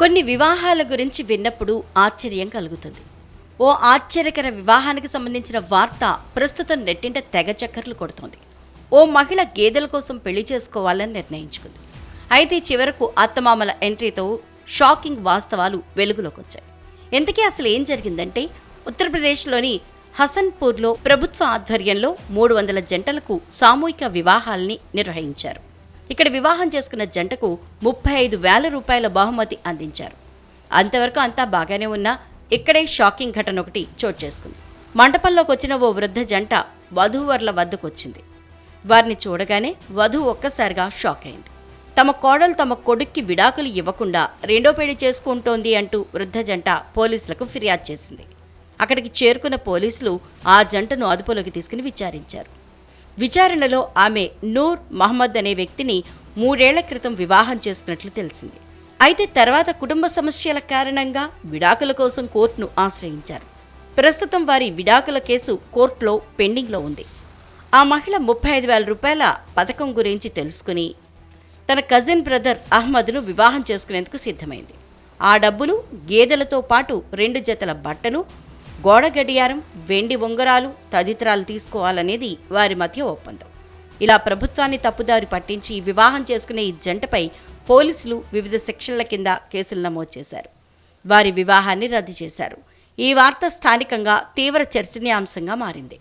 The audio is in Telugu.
కొన్ని వివాహాల గురించి విన్నప్పుడు ఆశ్చర్యం కలుగుతుంది. ఓ ఆశ్చర్యకర వివాహానికి సంబంధించిన వార్త ప్రస్తుతం నెట్టింట తెగ చక్కర్లు కొడుతోంది. ఓ మహిళ గేదెల కోసం పెళ్ళి చేసుకోవాలని నిర్ణయించుకుంది. అయితే చివరకు అత్తమామల ఎంట్రీతో షాకింగ్ వాస్తవాలు వెలుగులోకి వచ్చాయి ఇంతకీ అసలు ఏం జరిగిందంటే ఉత్తరప్రదేశ్లోని హసన్పూర్లో ప్రభుత్వ ఆధ్వర్యంలో మూడు వందల జంటలకు సామూహిక వివాహాల్ని నిర్వహించారు. ఇక్కడ వివాహం చేసుకున్న జంటకు ముప్పై ఐదు వేల రూపాయల బహుమతి అందించారు. అంతవరకు అంతా బాగానే ఉన్నా ఇక్కడే షాకింగ్ ఘటన ఒకటి చోటు చేసుకుంది. మంటపంలోకి వచ్చిన ఓ వృద్ధ జంట వధూవర్ల వద్దకు వచ్చింది. వారిని చూడగానే వధువు ఒక్కసారిగా షాక్ అయింది. తమ కోడలు తమ కొడుక్కి విడాకులు ఇవ్వకుండా రెండో పెళ్ళి చేసుకుంటోంది అంటూ వృద్ధ జంట పోలీసులకు ఫిర్యాదు చేసింది. అక్కడికి చేరుకున్న పోలీసులు ఆ జంటను అదుపులోకి తీసుకుని విచారించారు. విచారణలో ఆమె నూర్ మహమ్మద్ అనే వ్యక్తిని మూడేళ్ళ క్రితం వివాహం చేసినట్లు తెలిసింది. అయితే తర్వాత కుటుంబ సమస్యల కారణంగా విడాకుల కోసం కోర్టును ఆశ్రయించారు. ప్రస్తుతం వారి విడాకుల కేసు కోర్టులో పెండింగ్లో ఉంది. ఆ మహిళ ముప్పై ఐదు వేల రూపాయల పథకం గురించి తెలుసుకుని తన కజిన్ బ్రదర్ అహ్మద్ను వివాహం చేసుకునేందుకు సిద్ధమైంది. ఆ డబ్బులు గేదెలతో పాటు రెండు జతల బట్టలు గోడ గడియారం వెండి ఉంగరాలు తదితరాలు తీసుకోవాలనేది వారి మధ్య ఒప్పందం. ఇలా ప్రభుత్వాన్ని తప్పుదారి పట్టించి వివాహం చేసుకునే ఈ జంటపై పోలీసులు వివిధ సెక్షన్ల కింద కేసులు నమోదు చేశారు. వారి వివాహాన్ని రద్దు చేశారు. ఈ వార్త స్థానికంగా తీవ్ర చర్చనీయాంశంగా మారింది.